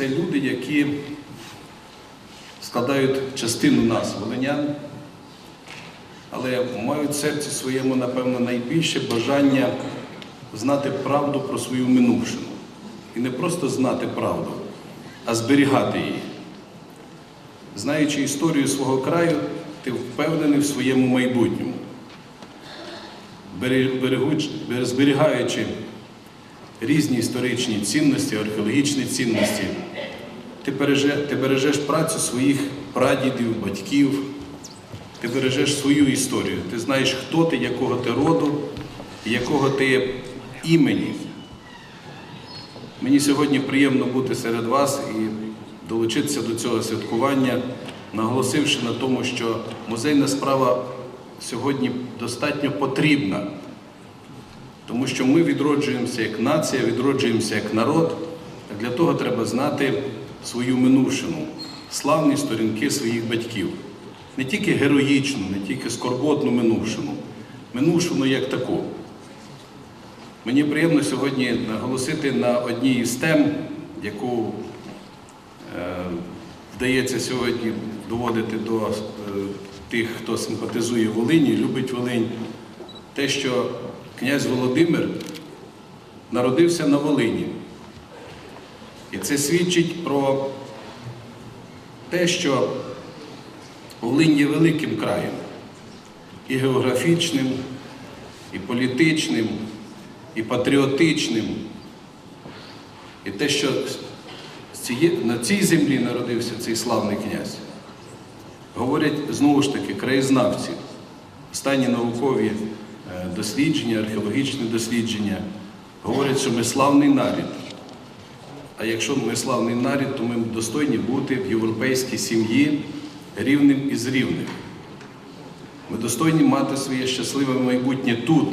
це люди, які складають частину нас, волинян, але мають в серці своєму, напевно, найбільше бажання знати правду про свою минувшину. І не просто знати правду, а зберігати її. Знаючи історію свого краю, ти впевнений в своєму майбутньому. Зберігаючи різні історичні цінності, археологічні цінності, ти, береже, ти бережеш працю своїх прадідів, батьків, ти бережеш свою історію. Ти знаєш, хто ти, якого ти роду, якого ти імені. Мені сьогодні приємно бути серед вас і долучитися до цього святкування, наголосивши на тому, що музейна справа сьогодні достатньо потрібна, тому що ми відроджуємося як нація, відроджуємося як народ. Для того треба знати свою минувшину, славні сторінки своїх батьків. Не тільки героїчну, не тільки скорботну минувшину, минувшину як таку. Мені приємно сьогодні наголосити на одній із тем, яку е, вдається сьогодні доводити до е, тих, хто симпатизує Волині, любить Волинь, те, що князь Володимир народився на Волині. І це свідчить про те, що Волинь є великим краєм і географічним, і політичним, і патріотичним. І те, що на цій землі народився цей славний князь, говорять знову ж таки краєзнавці, останні наукові дослідження, археологічні дослідження, говорять, що ми славний нарід. А якщо ми славний нарід, то ми достойні бути в європейській сім'ї рівним із рівних. Ми достойні мати своє щасливе майбутнє тут.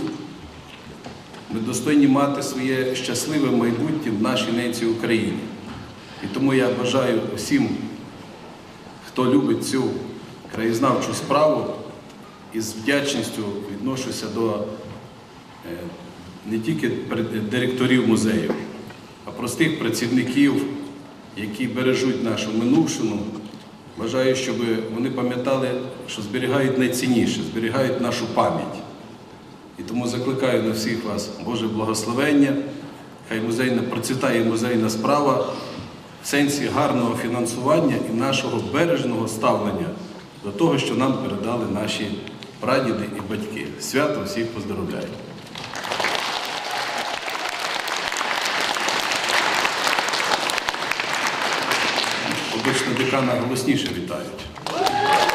Ми достойні мати своє щасливе майбутнє в нашій ненці Україні. І тому я бажаю усім, хто любить цю краєзнавчу справу, і з вдячністю відношуся до е, не тільки директорів музею, а простих працівників, які бережуть нашу минувшину. Бажаю, щоб вони пам'ятали, що зберігають найцінніше, зберігають нашу пам'ять. І тому закликаю на всіх вас Боже благословення. Хай музейна процвітає музейна справа в сенсі гарного фінансування і нашого бережного ставлення до того, що нам передали наші прадіди і батьки. Свято всіх поздоровляю. Обично декана голосніше вітають.